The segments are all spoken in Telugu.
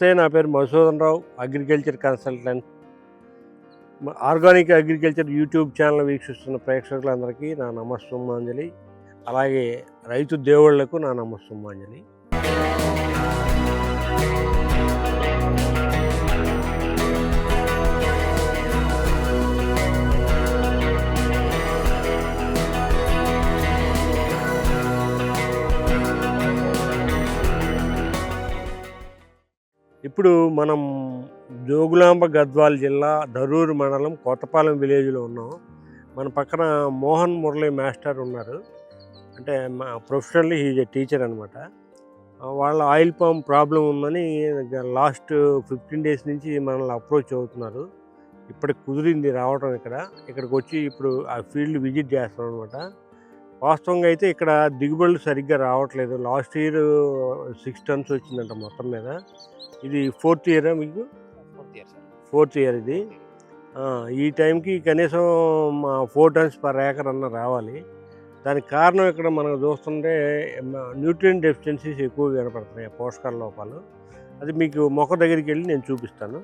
నమస్తే నా పేరు Madhusudan Rao agriculture consultant. Organic agriculture YouTube channel వీక్షిస్తున్న ప్రేక్షకులందరికీ నా నమస్సుమాంజలి. అలాగే రైతు దేవుళ్ళకు నా నమస్సుమాంజలి. ఇప్పుడు మనం జోగులాంబ గద్వాల జిల్లా ధరూర్ మండలం కొత్తపాలెం విలేజ్లో ఉన్నాం. మన పక్కన మోహన్ మురళి మాస్టర్ ఉన్నారు. అంటే మా ప్రొఫెషనల్లీ హీజ్ ఏ టీచర్ అనమాట వాళ్ళ ఆయిల్ పంప్ ప్రాబ్లం ఉందని లాస్ట్ ఫిఫ్టీన్ డేస్ నుంచి మనల్ని అప్రోచ్ అవుతున్నారు. ఇప్పటికి కుదిరింది రావడం ఇక్కడ. ఇక్కడికి వచ్చి ఇప్పుడు ఆ ఫీల్డ్ విజిట్ చేస్తాం అనమాట వాస్తవంగా అయితే ఇక్కడ దిగుబడులు సరిగ్గా రావట్లేదు. లాస్ట్ ఇయర్ సిక్స్ టన్స్ వచ్చిందంట మొత్తం మీద. ఇది ఫోర్త్ ఇయరా మీకు? Fourth year sir. Fourth year ఇది. ఈ టైంకి కనీసం మా ఫోర్ టన్స్ పర్ ఏకర్ అన్న రావాలి. దానికి కారణం ఇక్కడ మనం చూస్తుంటే న్యూట్రియం డెఫిషియన్సీస్ ఎక్కువ కనపడుతున్నాయి పోషకాల లోపాలు. అది మీకు మొక్క దగ్గరికి వెళ్ళి నేను చూపిస్తాను.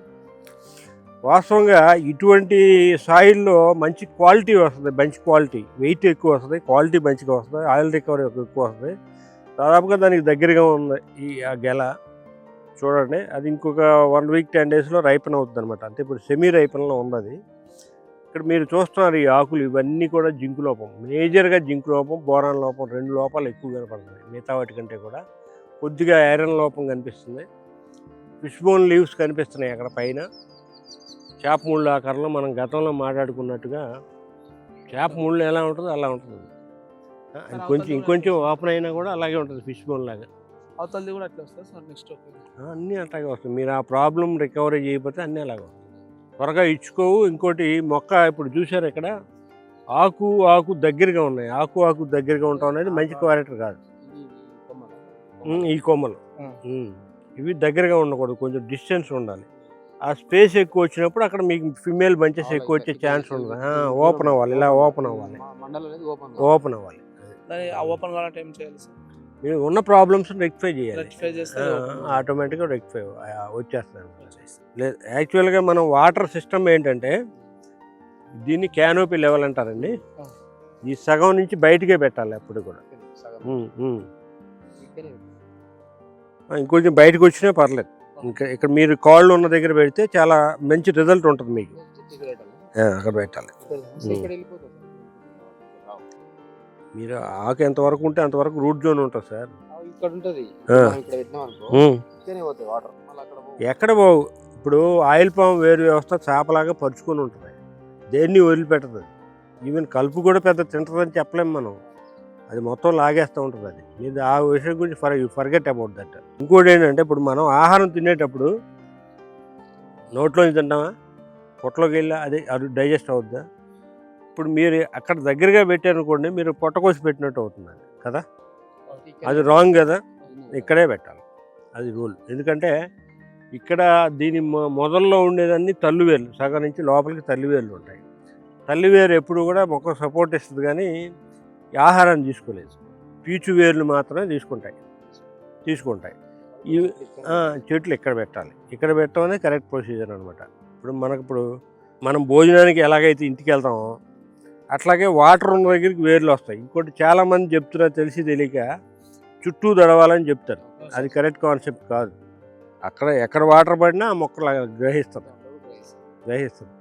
వాస్తవంగా ఇటువంటి సాయిల్లో మంచి క్వాలిటీ వస్తుంది మంచి క్వాలిటీ వెయిట్ ఎక్కువ వస్తుంది క్వాలిటీ మంచిగా వస్తుంది ఆయిల్ రికవరీ ఎక్కువ వస్తుంది. దాదాపుగా దానికి దగ్గరగా ఉంది ఈ ఆ గెల చూడండి అది ఇంకొక వన్ వీక్ టెన్ డేస్లో రైపన్ అవుతుంది అనమాట అంటే ఇప్పుడు సెమీ రైపన్లో ఉంది అది ఇక్కడ మీరు చూస్తున్నారు ఈ ఆకులు ఇవన్నీ కూడా జింకు లోపం. మేజర్గా జింకు లోపం బోరాన్ లోపం రెండు లోపాలు ఎక్కువ కనపడుతుంది మిగతా వాటి కంటే కూడా. కొద్దిగా ఐరన్ లోపం కనిపిస్తుంది. ఫిష్ బోన్ లీవ్స్ కనిపిస్తున్నాయి అక్కడ పైన. చేప ముళ్ళు ఆకారంలో మనం గతంలో మాట్లాడుకున్నట్టుగా చేప ముళ్ళు ఎలా ఉంటుందో అలా ఉంటుంది. ఆ, ఇంకొంచెం ఇంకొంచెం ఓపెన్ అయినా కూడా అలాగే ఉంటుంది ఫిష్ బోన్ లాగా. అవతలది కూడా అట్లా వస్తుంది సార్ నెక్స్ట్ అన్నీ అట్లాగే వస్తాయి. మీరు ఆ ప్రాబ్లం రికవరీ చేయకపోతే అన్నీ అలాగే వస్తాయి. త్వరగా ఇచ్చుకోవు. ఇంకోటి మొక్క ఇప్పుడు చూసారు ఇక్కడ? ఆకు ఆకు దగ్గరగా ఉన్నాయి. ఆకు ఆకు దగ్గరగా ఉండటం అనేది మంచి క్వాలిటీ కాదు. ఈ కొమ్మలు. ఇవి దగ్గరగా ఉండకూడదు. కొంచెం డిస్టెన్స్ ఉండాలి. ఆ స్పేస్ ఎక్కువ వచ్చినప్పుడు అక్కడ మీకు ఫిమేల్ బంచెస్ ఎక్కువ వచ్చే ఛాన్స్ ఉండదు ఓపెన్ అవ్వాలి ఇలా ఓపెన్ అవ్వాలి. ఓపెన్ అవ్వాలి. ఓపెన్ చేయాలి మీరు ఉన్న ప్రాబ్లమ్స్ రెక్టిఫై చేయాలి. ఆటోమేటిక్గా రెక్టిఫై వచ్చేస్తాను. లేదు యాక్చువల్గా మనం వాటర్ సిస్టమ్ ఏంటంటే దీన్ని క్యానోపీ లెవెల్ అంటారండి. ఈ సగం నుంచి బయటికే పెట్టాలి అప్పుడు కూడా. ఇంకొంచెం బయటకు వచ్చినా పర్లేదు. ఇంకా ఇక్కడ మీరు కాళ్ళు ఉన్న దగ్గర పెడితే చాలా మంచి రిజల్ట్ ఉంటుంది మీకు. అక్కడ పెట్టాలి. మీరు ఆకు ఎంతవరకు ఉంటే అంతవరకు రూట్ జోన్ ఉంటుంది సార్. ఇక్కడ ఉంటది. ఎక్కడ బావు ఇప్పుడు ఆయిల్ పామ్ వేరు వ్యవస్థ చేపలాగా పరుచుకొని ఉంటుంది. దేన్ని వదిలిపెట్టదు. ఈవెన్ కలుపు కూడా పెద్ద తింటుందని చెప్పలేము మనం. అది మొత్తం లాగేస్తూ ఉంటుంది అది. మీరు ఆ విషయం గురించి ఫర్ ఫర్గెట్ అబౌట్ దట్ ఇంకోటి ఏంటంటే ఇప్పుడు మనం ఆహారం తినేటప్పుడు నోట్లోంచి తింటామా? పొట్టలోకి వెళ్ళి అది అది డైజెస్ట్ అవుద్దా? ఇప్పుడు మీరు అక్కడ దగ్గరగా పెట్టారనుకోండి మీరు పొట్ట కోసి పెట్టినట్టు అవుతుంది కదా? అది రాంగ్ కదా? ఇక్కడే పెట్టాలి. అది రూల్ ఎందుకంటే ఇక్కడ దీని మొ- మొదల్లో ఉండేదన్నీ తల్లివేర్లు. సగం నుంచి లోపలికి తల్లివేర్లు ఉంటాయి. తల్లివేరు ఎప్పుడు కూడా మొక్క సపోర్ట్ ఇస్తుంది కానీ ఆహారాన్ని తీసుకోలేదు. పీచు వేర్లు మాత్రమే తీసుకుంటాయి. తీసుకుంటాయి. ఇవి చెట్లు ఇక్కడ పెట్టాలి. ఇక్కడ పెట్టడం అనేది కరెక్ట్ ప్రొసీజర్ అనమాట ఇప్పుడు మనకు ఇప్పుడు మనం భోజనానికి ఎలాగైతే ఇంటికి వెళ్తామో అట్లాగే వాటర్ ఉన్న దగ్గరికి వేర్లు వస్తాయి. ఇంకోటి చాలామంది చెప్తున్నారు తెలిసి తెలియక చుట్టూ దడవాలని చెప్తారు. అది కరెక్ట్ కాన్సెప్ట్ కాదు. అక్కడ ఎక్కడ వాటర్ పడినా ఆ మొక్కలు గ్రహిస్తుంది గ్రహిస్తుంది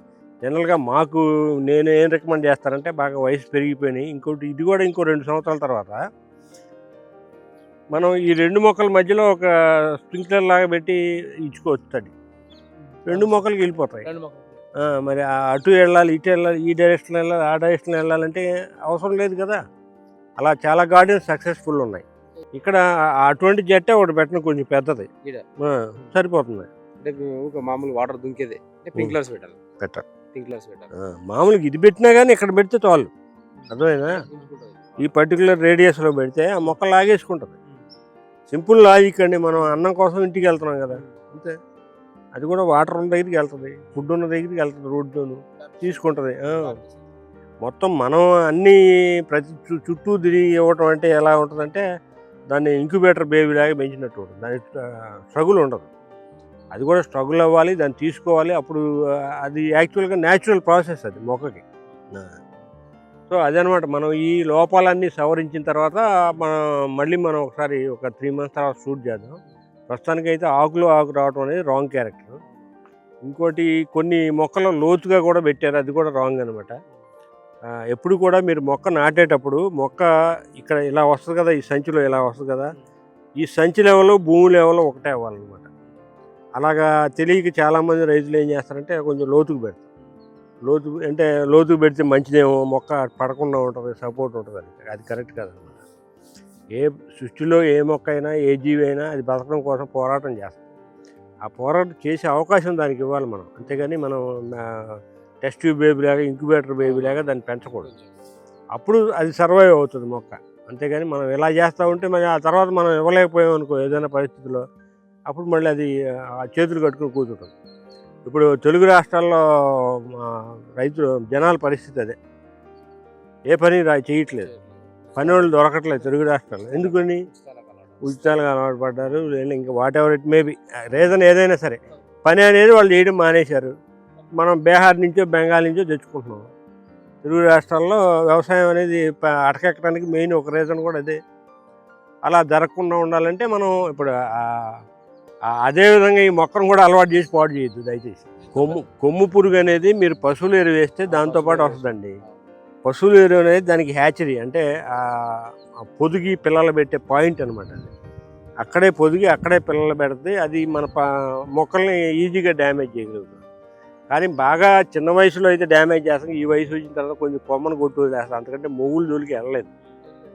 జనరల్గా మాకు నేను ఏం రికమెండ్ చేస్తానంటే బాగా వయసు పెరిగిపోయినాయి. ఇంకోటి ఇది కూడా ఇంకో రెండు సంవత్సరాల తర్వాత మనం ఈ రెండు మొక్కల మధ్యలో ఒక స్ప్రింక్లర్ లాగా పెట్టి ఇచ్చుకోవచ్చు తడి రెండు మొక్కలకి వెళ్ళిపోతాయి. మరి అటు వెళ్ళాలి ఇటు వెళ్ళాలి ఈ డైరెక్షన్ వెళ్ళాలి ఆ డైరెక్షన్ వెళ్ళాలంటే అవసరం లేదు కదా. అలా చాలా గార్డెన్స్ సక్సెస్ఫుల్ ఉన్నాయి. ఇక్కడ అటువంటి జట్టే ఒకటి పెట్టిన కొంచెం పెద్దది. సరిపోతుంది. మామూలు వాటర్ దుంకేదే. స్ప్రింక్లర్స్ పెట్టాలి. పెట్టాలి. పెట్టాలి. మామూలుగా ఇది పెట్టినా కానీ ఇక్కడ పెడితే చాలు. అర్థమైనా. ఈ పర్టికులర్ రేడియస్లో పెడితే ఆ మొక్క లాగేసుకుంటుంది. సింపుల్ లాజిక్ అండి మనం అన్నం కోసం ఇంటికి వెళ్తున్నాం కదా. అంతే. అది కూడా వాటర్ ఉన్న దగ్గరికి వెళ్తుంది ఫుడ్ ఉన్న దగ్గరికి వెళ్తుంది రోడ్డు తీసుకుంటుంది. మొత్తం మనం అన్నీ ప్రతి చు- చుట్టూ తిరిగి ఇవ్వటం అంటే ఎలా ఉంటుందంటే దాన్ని ఇంక్యుబేటర్ బేబీ లాగా పెంచినట్టు ఉంటుంది. దాని స్ట్రగుల్ ఉండదు. అది కూడా స్ట్రగుల్ అవ్వాలి దాన్ని తీసుకోవాలి. అప్పుడు అది యాక్చువల్గా న్యాచురల్ ప్రాసెస్ అది మొక్కకి. సో అదనమాట మనం ఈ లోపాలన్నీ సవరించిన తర్వాత మనం మళ్ళీ మనం ఒకసారి ఒక త్రీ మంత్స్ తర్వాత షూట్ చేద్దాం. ప్రస్తుతానికైతే ఆకులు ఆకు రావడం అనేది రాంగ్ క్యారెక్టర్ ఇంకోటి కొన్ని మొక్కలు లోతుగా కూడా పెట్టారు. అది కూడా రాంగ్ అనమాట ఎప్పుడు కూడా మీరు మొక్క నాటేటప్పుడు మొక్క ఇక్కడ ఇలా వస్తుంది కదా ఈ సంచిలో ఇలా వస్తుంది కదా ఈ సంచి లెవెల్ భూమి లెవెల్ ఒకటే అవ్వాలన్నమాట. అలాగా తెలియక చాలామంది రైతులు ఏం చేస్తారంటే కొంచెం లోతుకు పెడతారు. లోతు అంటే లోతుకు పెడితే మంచిదేమో మొక్క పడకుండా ఉంటుంది సపోర్ట్ ఉంటుంది అది. అది కరెక్ట్ కాదనమాట. ఏ సృష్టిలో ఏ మొక్క అయినా ఏ జీవి అయినా అది బతకడం కోసం పోరాటం చేస్తాం ఆ పోరాటం చేసే అవకాశం దానికి ఇవ్వాలి మనం. అంతేగాని మనం టెస్ట్ ట్యూబ్ బేబీ లాగా ఇంక్యుబేటర్ బేబీ లాగా దాన్ని పెంచకూడదు. అప్పుడు అది సర్వైవ్ అవుతుంది మొక్క. అంతేగాని మనం ఇలా చేస్తూ ఉంటే మరి ఆ తర్వాత మనం ఇవ్వలేకపోయాం అనుకో ఏదైనా పరిస్థితిలో అప్పుడు మళ్ళీ అది చేతులు కట్టుకుని కూర్చుంటుంది ఇప్పుడు తెలుగు రాష్ట్రాల్లో రైతు రైతులు జనాల పరిస్థితి అదే. ఏ పని రా చేయట్లేదు. పని వాళ్ళు దొరకట్లేదు తెలుగు రాష్ట్రాల్లో. ఎందుకని? ఉచితాలుగా అలవాటు పడ్డారు లేదా ఇంకా whatever it maybe reason ఏదైనా సరే. పని అనేది వాళ్ళు చేయడం మానేశారు. మనం బీహార్ నుంచో బెంగాల్ నుంచో తెచ్చుకుంటున్నాం. తెలుగు రాష్ట్రాల్లో వ్యవసాయం అనేది అటకెక్కడానికి మెయిన్ ఒక రీజన్ కూడా అదే. అలా జరగకుండా ఉండాలంటే మనం ఇప్పుడు ఆ- ఆ- అదే విధంగా ఈ మొక్కను కూడా అలవాటు చేసి పాడు చేయొద్దు దయచేసి. కొమ్ము కొమ్ము పురుగు అనేది మీరు పశువుల ఎరువు వేస్తే దాంతోపాటు వస్తుందండి. పశువుల ఎరువు అనేది దానికి హ్యాచరీ అంటే పొదిగి పిల్లలు పెట్టే పాయింట్ అనమాట అది. అక్కడే పొదిగి అక్కడే పిల్లలు పెడితే అది మన ప మొక్కల్ని ఈజీగా డ్యామేజ్ చేయగలుగుతుంది కానీ బాగా చిన్న వయసులో అయితే డ్యామేజ్ చేస్తాం ఈ వయసు వచ్చిన తర్వాత కొంచెం కొమ్మను కొట్టు వదిలేస్తాం. అంతకంటే మొగులు జోలికి వెళ్ళలేదు.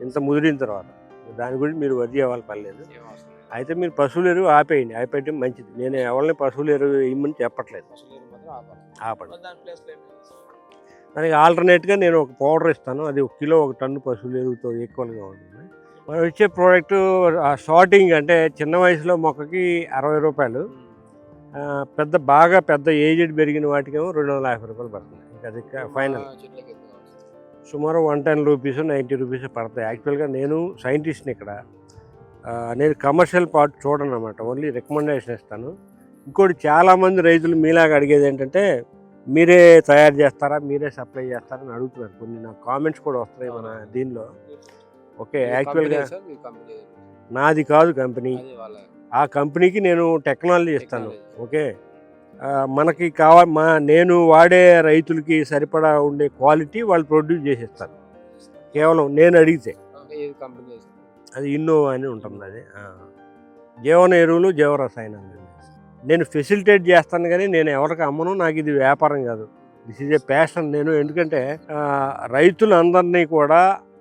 ఇంత ముదిరిన తర్వాత. దాని గురించి మీరు వరి అవ్వాలి పర్లేదు. అయితే మీరు పశువుల ఎరువు ఆపేయండి. ఆపేయడం మంచిది. నేను ఎవరిని పశువుల ఎరువు ఇమ్మని చెప్పట్లేదు. ఆపండి. దానికి ఆల్టర్నేట్గా నేను ఒక పౌడర్ ఇస్తాను. అది ఒక కిలో ఒక టన్ను పశువుల ఎరువుతో ఈక్వల్గా ఉంటుంది. మనం ఇచ్చే ప్రోడక్ట్ షార్టింగ్ అంటే చిన్న వయసులో మొక్కకి అరవై రూపాయలు. పెద్ద బాగా పెద్ద ఏజ్డ్ పెరిగిన వాటికేమో రెండు వందల యాభై రూపాయలు పడుతుంది. ఇంకా అది ఫైనల్ సుమారు one ten rupees ninety rupees పడతాయి. యాక్చువల్గా నేను సైంటిస్ట్ని ఇక్కడ. నేను కమర్షియల్ పార్ట్ చూడను అనమాట ఓన్లీ రికమెండేషన్ ఇస్తాను. ఇంకోటి చాలామంది రైతులు మీలాగా అడిగేది ఏంటంటే మీరే తయారు చేస్తారా? మీరే సప్లై చేస్తారా? అని అడుగుతున్నారు. కొన్ని నాకు కామెంట్స్ కూడా వస్తున్నాయి మన దీనిలో. ఓకే యాక్చువల్గా నాది కాదు కంపెనీ. ఆ కంపెనీకి నేను టెక్నాలజీ ఇస్తాను. ఓకే? మనకి కావా మా నేను వాడే రైతులకి సరిపడా ఉండే క్వాలిటీ వాళ్ళు ప్రొడ్యూస్ చేసిస్తారు కేవలం నేను అడిగితే. అది ఇన్నోవా అని ఉంటుంది అది. జీవన ఎరువులు జీవరసాయనాలు నేను ఫెసిలిటేట్ చేస్తాను కానీ నేను ఎవరికి అమ్మను నాకు ఇది వ్యాపారం కాదు. దిస్ ఈజ్ ఏ ప్యాషన్ నేను ఎందుకంటే రైతులందరినీ కూడా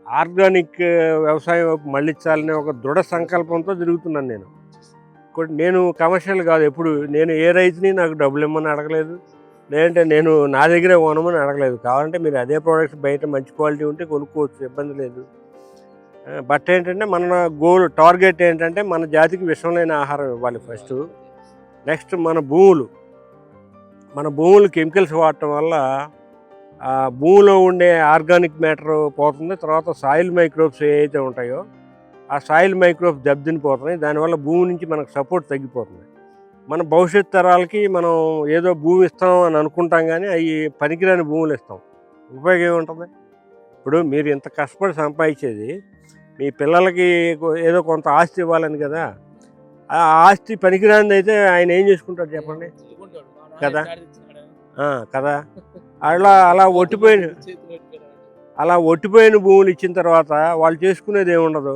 ఆర్గానిక్ వ్యవసాయం వైపు మళ్ళించాలనే ఒక దృఢ సంకల్పంతో తిరుగుతున్నాను నేను. నేను కమర్షియల్ కాదు ఎప్పుడు. నేను ఏ రైతుని నాకు డబ్బులు ఇమ్మని అడగలేదు. లేదంటే నేను నా దగ్గరే కొనమని అడగలేదు. కావాలంటే మీరు అదే ప్రోడక్ట్స్ బయట మంచి క్వాలిటీ ఉంటే కొనుక్కోవచ్చు. ఇబ్బంది లేదు. బట్ ఏంటంటే మన గోల్ టార్గెట్ ఏంటంటే మన జాతికి విషంలేని ఆహారం ఇవ్వాలి ఫస్ట్. నెక్స్ట్ మన భూములు. మన భూములు కెమికల్స్ వాడటం వల్ల ఆ భూమిలో ఉండే ఆర్గానిక్ మ్యాటర్ పోతుంది తర్వాత సాయిల్ మైక్రోబ్స్ ఏవైతే ఉంటాయో ఆ సాయిల్ మైక్రోబ్స్ దెబ్బతిని పోతున్నాయి. దానివల్ల భూమి నుంచి మనకు సపోర్ట్ తగ్గిపోతుంది. మన భవిష్యత్ తరాలకి మనం ఏదో భూమి ఇస్తాం అని అనుకుంటాం కానీ అవి పనికిరాని భూములు ఇస్తాం. ఉపయోగం ఏముంటుంది? ఇప్పుడు మీరు ఇంత కష్టపడి సంపాదించేది మీ పిల్లలకి ఏదో కొంత ఆస్తి ఇవ్వాలని కదా? ఆ ఆస్తి పనికిరానిది అయితే ఆయన ఏం చేసుకుంటాడు చెప్పండి? కదా? కదా? అలా అలా ఒట్టిపోయిన అలా ఒట్టిపోయిన భూములు ఇచ్చిన తర్వాత వాళ్ళు చేసుకునేది ఏముండదు?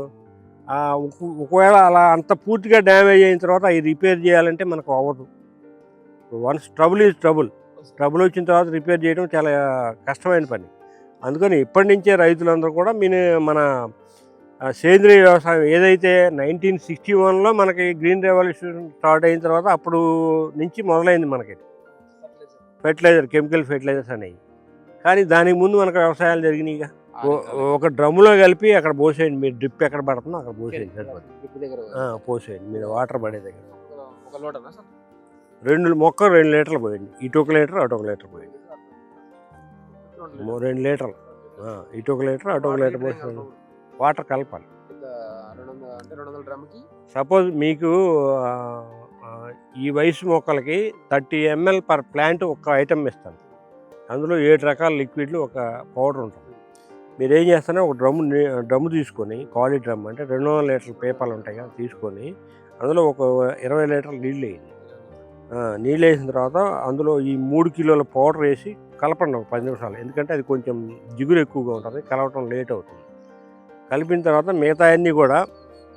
ఒకవేళ అలా అంత పూర్తిగా డ్యామేజ్ అయిన తర్వాత అవి రిపేర్ చేయాలంటే మనకు అవ్వదు. Once trouble is trouble. Trouble వచ్చిన తర్వాత రిపేర్ చేయడం చాలా కష్టమైన పని. అందుకని ఇప్పటి నుంచే రైతులందరూ కూడా మీ మన సేంద్రియ వ్యవసాయం ఏదైతే నైన్టీన్ సిక్స్టీ వన్లో మనకి గ్రీన్ రెవల్యూషన్ స్టార్ట్ అయిన తర్వాత అప్పుడు నుంచి మొదలైంది మనకి. ఫెర్టిలైజర్ కెమికల్ ఫెర్టిలైజర్స్ అనేవి. కానీ దానికి ముందు మనకు వ్యవసాయాలు జరిగినాయిగా ఒక డ్రమ్ములో కలిపి అక్కడ పోసేయండి మీరు డ్రిప్ ఎక్కడ పడుతుందో అక్కడ పోసేయండి సరిపోతుంది. పోసేయండి మీరు వాటర్ పడే దగ్గర. రెండు మొక్క రెండు లీటర్లు పోయండి. ఇటు ఒక లీటర్ అటు ఒక లీటర్ పోయండి. రెండు లీటర్లు. ఇటు ఒక లీటర్ అటు ఒక లీటర్ పోసేయండి. వాటర్ కలపాలి. సపోజ్ మీకు ఈ వయసు మొక్కలకి థర్టీ ఎంఎల్ పర్ ప్లాంట్ ఒక ఐటమ్ ఇస్తాను. అందులో ఏడు రకాల లిక్విడ్లు ఒక పౌడర్ ఉంటుంది. మీరు ఏం చేస్తారో ఒక డ్రమ్ము ని- డ్రమ్ము తీసుకొని ఖాళీ డ్రమ్ అంటే రెండు వందల లీటర్ల పేపర్లు ఉంటాయి కదా తీసుకొని అందులో ఒక ఇరవై లీటర్ల నీళ్ళు వేయండి. నీళ్ళు వేసిన తర్వాత అందులో ఈ మూడు కిలోల పౌడర్ వేసి కలపండి ఒక పది నిమిషాలు. ఎందుకంటే అది కొంచెం జిగురు ఎక్కువగా ఉంటుంది కలవటం లేట్ అవుతుంది. కలిపిన తర్వాత మిగతా అన్నీ కూడా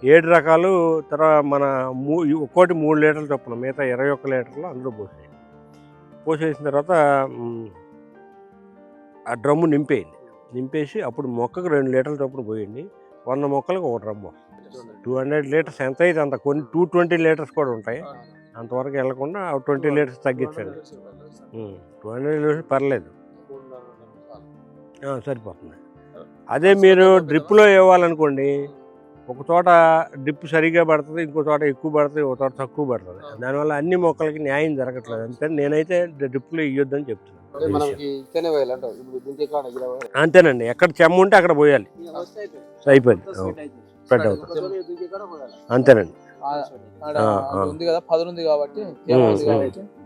ఏడు రకాలు తర్వాత మన మూ ఒక్కోటి మూడు లీటర్లు చొప్పున మిగతా ఇరవై ఒక్క లీటర్లు అందులో పోసేయండి పోసేసిన తర్వాత ఆ డ్రమ్ము నింపేయండి. నింపేసి అప్పుడు మొక్కకు రెండు లీటర్ల చొప్పున పోయండి. వంద మొక్కలకు ఒక డ్రమ్ము. Two hundred. లీటర్స్ ఎంత అయితే అంత కొన్ని టూ ట్వంటీ లీటర్స్ కూడా ఉంటాయి. అంతవరకు వెళ్ళకుండా ట్వంటీ లీటర్స్ తగ్గించండి. టూ హండ్రెడ్ లీటర్స్ పర్లేదు. సరిపోతుంది. అదే మీరు డ్రిప్లో ఇవ్వాలనుకోండి ఒక చోట డ్రిప్ సరిగా పడుతుంది ఇంకో చోట ఎక్కువ పడుతుంది ఒక చోట తక్కువ పడుతుంది. దానివల్ల అన్ని మొక్కలకి న్యాయం జరగట్లేదు. అందుకని నేనైతే డ్రిప్లో ఇవ్వద్దని చెప్తున్నాను. అంతేనండి ఎక్కడ చెమ్మ ఉంటే అక్కడ పోయాలి. అయిపోయింది. పోయాలి. అంతేనండి. ఉంది కదా పదును ఉంది కాబట్టి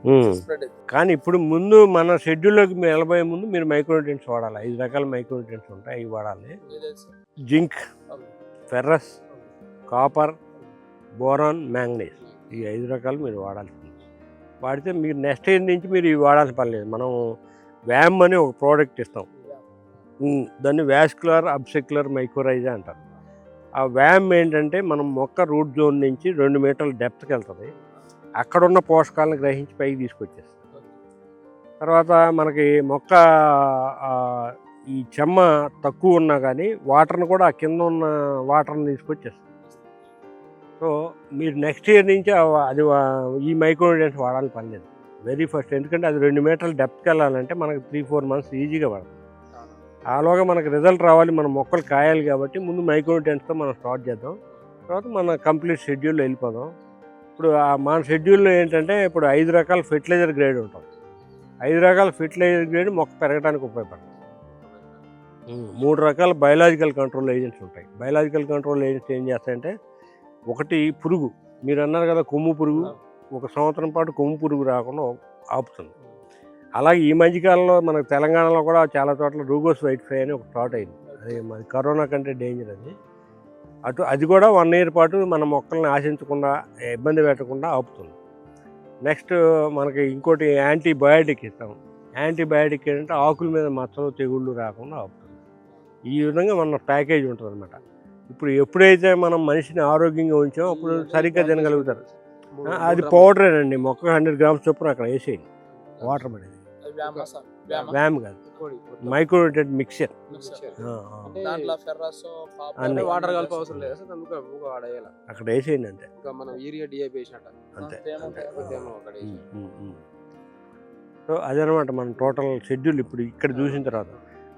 ఉమ్. స్ప్రెడ్ అవుతుంది. కానీ ఇప్పుడు ముందు మన షెడ్యూల్లోకి మీరు వెళ్ళబోయే ముందు మీరు మైక్రోన్యూట్రియన్స్ వాడాలి. ఐదు రకాల మైక్రోన్యూట్రియన్స్ ఉంటాయి. అవి వాడాలి. Zinc ferrous copper boron manganese ఈ ఐదు రకాలు మీరు వాడాల్సింది వాడితే మీరు నెక్స్ట్ ఇయర్ నుంచి మీరు ఇవి వాడాల్సిన పని లేదు. మనం వ్యామ్ అని ఒక ప్రోడక్ట్ ఇస్తాం. దాన్ని వ్యాస్కులర్ అబ్సెక్యులర్ మైక్రోరైజా అంటారు. ఆ వ్యాయామం ఏంటంటే మనం మొక్క రూట్ జోన్ నుంచి రెండు మీటర్ల డెప్త్కి వెళ్తుంది. అక్కడున్న పోషకాలను గ్రహించి పైకి తీసుకొచ్చేస్తుంది. తర్వాత మనకి మొక్క ఈ చెమ్మ తక్కువ ఉన్నా కానీ వాటర్ని కూడా ఆ కింద ఉన్న వాటర్ని తీసుకొచ్చేస్తుంది. సో మీరు నెక్స్ట్ ఇయర్ నుంచి అది ఈ మైక్రోన్యూట్రియన్స్ వాడాలని పని లేదు. వెరీ ఫస్ట్ ఎందుకంటే అది రెండు మీటర్ల డెప్త్కి వెళ్ళాలంటే మనకి త్రీ ఫోర్ మంత్స్ ఈజీగా పడుతుంది ఆలోగా మనకి రిజల్ట్ రావాలి మన మొక్కలు కాయాలి కాబట్టి ముందు మైక్రోన్యూట్రియన్స్తో మనం స్టార్ట్ చేద్దాం. తర్వాత మన కంప్లీట్ షెడ్యూల్లో వెళ్ళిపోదాం. ఇప్పుడు ఆ మన షెడ్యూల్లో ఏంటంటే ఇప్పుడు ఐదు రకాల ఫెర్టిలైజర్ గ్రేడ్ ఉంటుంది ఐదు రకాల ఫెర్టిలైజర్ గ్రేడ్ మొక్క పెరగడానికి ఉపయోగపడుతుంది మూడు రకాల బయలాజికల్ కంట్రోల్ ఏజెంట్స్ ఉంటాయి. బయలాజికల్ కంట్రోల్ ఏజెంట్స్ ఏం చేస్తాయంటే ఒకటి పురుగు. మీరు అన్నారు కదా కొమ్ము పురుగు. ఒక సంవత్సరం పాటు కొమ్ము పురుగు రాకుండా ఆపుతుంది. అలాగే ఈ మధ్యకాలంలో మనకు తెలంగాణలో కూడా చాలా చోట్ల రూగోస్ వైట్ ఫ్లై అని ఒక స్టార్ట్ అయింది. అది మన కరోనా కంటే డేంజర్ అది. అటు అది కూడా వన్ ఇయర్ పాటు మన మొక్కల్ని ఆశించకుండా ఇబ్బంది పెట్టకుండా ఆపుతుంది. నెక్స్ట్ మనకి ఇంకోటి యాంటీబయాటిక్ ఇస్తాం. యాంటీబయాటిక్ ఏంటంటే ఆకుల మీద మచ్చలు తెగుళ్ళు రాకుండా ఆపుతుంది. ఈ విధంగా మన ప్యాకేజ్ ఉంటుంది అనమాట ఇప్పుడు ఎప్పుడైతే మనం మనిషిని ఆరోగ్యంగా ఉంచామో అప్పుడు సరిగ్గా తినగలుగుతారు. అది పౌడరేనండి. మొక్క హండ్రెడ్ గ్రామ్స్ చొప్పున అక్కడ వేసేయండి. వాటర్ పడేది. అది వ్యామ. కాదు. Mixture mixer. అంటే దాంట్లో ఫెర్రస్ అన్ని. వాటర్ కలిపి అవసరం లేదు. అందుకు ఊగ వాడేయాలి. అక్కడ వేసేయండి అంతే. ఇంకా మనం యూరియా డిఏపి వేసినట్ట. అంతే అక్కడ. సో అదనమాట మన టోటల్ షెడ్యూల్ ఇప్పుడు ఇక్కడ చూసిన తర్వాత.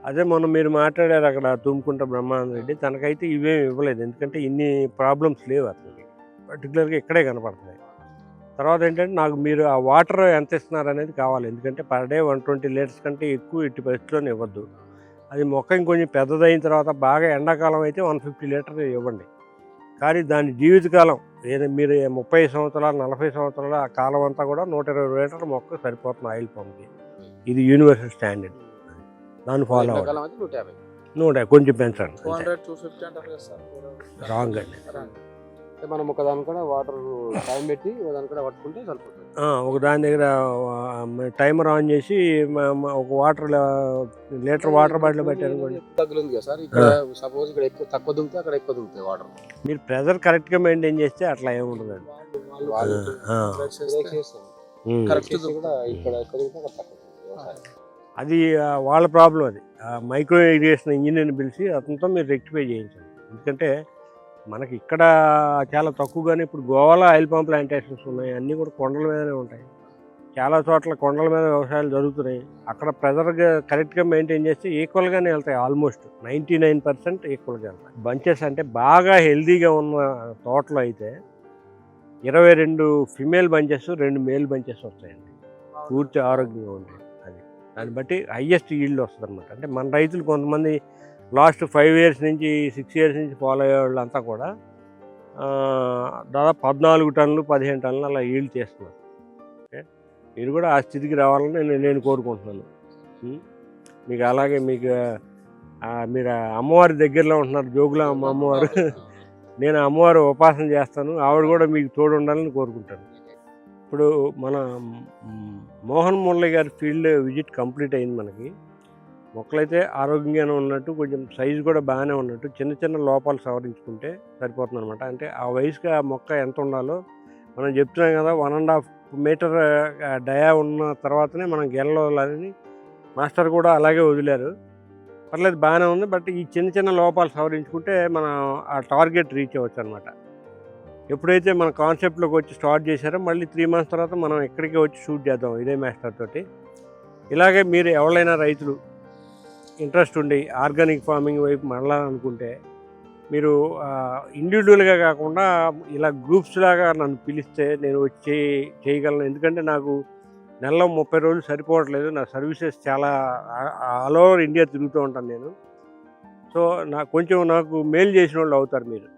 అదే మనం మీరు మాట్లాడారు అక్కడ తుమ్ముకుంట బ్రహ్మానంద రెడ్డి. తనకైతే ఇవేం ఇవ్వలేదు. ఎందుకంటే ఇన్ని ప్రాబ్లమ్స్ లేవు అతనికి. పర్టికులర్గా ఇక్కడే కనపడుతున్నాయి. తర్వాత ఏంటంటే నాకు మీరు ఆ వాటర్ ఎంత ఇస్తున్నారు అనేది కావాలి. ఎందుకంటే per day one twenty litres కంటే ఎక్కువ ఎట్టి పరిస్థితుల్లో ఇవ్వద్దు. అది మొక్క ఇంకొంచెం పెద్దదైన తర్వాత బాగా ఎండాకాలం అయితే వన్ ఫిఫ్టీ లీటర్ ఇవ్వండి. కానీ దాని జీవితకాలం ఏదో మీరు ముప్పై సంవత్సరాలు నలభై సంవత్సరాలు ఆ కాలం అంతా కూడా నూట ఇరవై లీటర్ మొక్క సరిపోతుంది ఆయిల్ పంప్కి. ఇది యూనివర్సల్ స్టాండర్డ్. దాన్ని ఫాలో అయితే నూట కొంచెం పెంచండి. రాంగ్ అండి. మనం ఒక దాని కూడా వాటర్ టైం పెట్టి ఒక దాని కూడా పట్టుకుంటే సరిపోతుంది. ఆ, ఒక దాని దగ్గర టైమర్ ఆన్ చేసి ఒక వాటర్ లీటర్ వాటర్ బాటిల్ పెట్టారు తగ్గులుంది కదా సార్? ఇక్కడ సపోజ్ ఇక్కడ ఎక్కువ తక్కువ దుంగితే అక్కడ ఎక్కువ దుంగుతాయి వాటర్ మీరు ప్రెజర్ కరెక్ట్గా మెయింటైన్ చేస్తే అట్లా ఏముండదండి కూడా ఇక్కడ ఎక్కువ దుంగితే అక్కడ తక్కువ. వ్యవసాయం. అది వాళ్ళ ప్రాబ్లం అది. మైక్రో ఇరిగేషన్ ఇంజనీర్ని పిలిచి అతనితో మీరు రెక్టిఫై చేయించండి. ఎందుకంటే మనకి ఇక్కడ చాలా తక్కువగానే ఇప్పుడు గోవాలో ఆయిల్ పంప్ ప్లాంటేషన్స్ ఉన్నాయి. అన్నీ కూడా కొండల మీదనే ఉంటాయి. చాలా చోట్ల కొండల మీద వ్యవసాయాలు జరుగుతున్నాయి. అక్కడ ప్రెజర్గా కరెక్ట్గా మెయింటైన్ చేస్తే ఈక్వల్గానే వెళ్తాయి ఆల్మోస్ట్ నైంటీ నైన్ పర్సెంట్ ఈక్వల్గా వెళ్తాయి. బంచెస్ అంటే బాగా హెల్దీగా ఉన్న తోటలో అయితే ఇరవై రెండు ఫిమేల్ బంచెస్ రెండు మేల్ బంచెస్ వస్తాయండి. పూర్తి ఆరోగ్యంగా ఉంటాయి. అది దాన్ని బట్టి హయ్యెస్ట్ ఈల్డ్ వస్తుంది అనమాట అంటే మన రైతులు కొంతమంది లాస్ట్ ఫైవ్ ఇయర్స్ నుంచి సిక్స్ ఇయర్స్ నుంచి ఫాలో అయ్యే వాళ్ళంతా కూడా దాదాపు పద్నాలుగు టన్నులు పదిహేను టన్నులు అలా ఈల్డ్ చేస్తున్నారు. ఓకే? మీరు కూడా ఆ స్థితికి రావాలని నేను నేను కోరుకుంటున్నాను. మీకు అలాగే మీకు మీరు అమ్మవారి దగ్గరలో ఉంటున్నారు జోగుల అమ్మ అమ్మవారు. నేను అమ్మవారు ఉపాసన చేస్తాను. ఆవిడ కూడా మీకు తోడు ఉండాలని కోరుకుంటాను. ఇప్పుడు మన మోహన్ మురళి గారి ఫీల్డ్ విజిట్ కంప్లీట్ అయింది మనకి. మొక్కలైతే ఆరోగ్యంగానే ఉన్నట్టు కొంచెం సైజు కూడా బాగానే ఉన్నట్టు చిన్న చిన్న లోపాలు సవరించుకుంటే సరిపోతుంది అనమాట అంటే ఆ వయసుకి ఆ మొక్క ఎంత ఉండాలో మనం చెప్తున్నాం కదా one and half metre dia ఉన్న తర్వాతనే మనం గెలవాలని మాస్టర్ కూడా అలాగే వదిలారు. పర్లేదు బాగానే ఉంది బట్ ఈ చిన్న చిన్న లోపాలు సవరించుకుంటే మనం ఆ టార్గెట్ రీచ్ అవ్వచ్చు అనమాట ఎప్పుడైతే మన కాన్సెప్ట్లోకి వచ్చి స్టార్ట్ చేశారో మళ్ళీ త్రీ మంత్స్ తర్వాత మనం ఎక్కడికి వచ్చి షూట్ చేద్దాం ఇదే మాస్టర్ తోటి. ఇలాగే మీరు ఎవరైనా రైతులు ఇంట్రెస్ట్ ఉండి ఆర్గానిక్ ఫార్మింగ్ వైపు మళ్ళాలనుకుంటే మీరు ఇండివిజువల్గా కాకుండా ఇలా గ్రూప్స్ లాగా నన్ను పిలిస్తే నేను వచ్చి చేయగలను. ఎందుకంటే నాకు నెలలో ముప్పై రోజులు సరిపోవట్లేదు. నా సర్వీసెస్ చాలా ఆల్ ఓవర్ ఇండియా తిరుగుతూ ఉంటాను నేను. సో నాకు కొంచెం నాకు మెయిల్ చేసిన వాళ్ళు అవుతారు మీరు.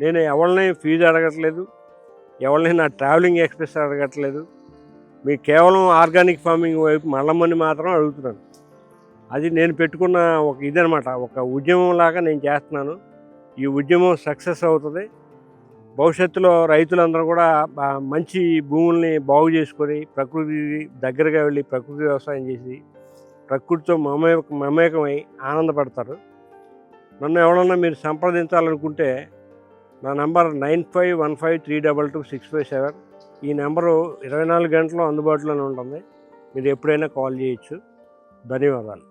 నేను ఎవరిని ఫీజు అడగట్లేదు. ఎవరిని నా ట్రావెలింగ్ ఎక్స్పెన్స్ అడగట్లేదు. మీ కేవలం ఆర్గానిక్ ఫార్మింగ్ వైపు మళ్ళమని మాత్రం అడుగుతున్నాను. అది నేను పెట్టుకున్న ఒక ఇదనమాట ఒక ఉద్యమం లాగా నేను చేస్తున్నాను. ఈ ఉద్యమం సక్సెస్ అవుతుంది. భవిష్యత్తులో రైతులందరూ కూడా మంచి భూముల్ని బాగు చేసుకొని ప్రకృతి దగ్గరగా వెళ్ళి ప్రకృతి వ్యవసాయం చేసి ప్రకృతితో మమేక మమేకమై ఆనందపడతారు. నన్ను ఎవరన్నా మీరు సంప్రదించాలనుకుంటే నా number nine five one five three double two six five seven. ఈ నెంబరు ఇరవై నాలుగు గంటలు అందుబాటులోనే ఉంటుంది. మీరు ఎప్పుడైనా కాల్ చేయొచ్చు. ధన్యవాదాలు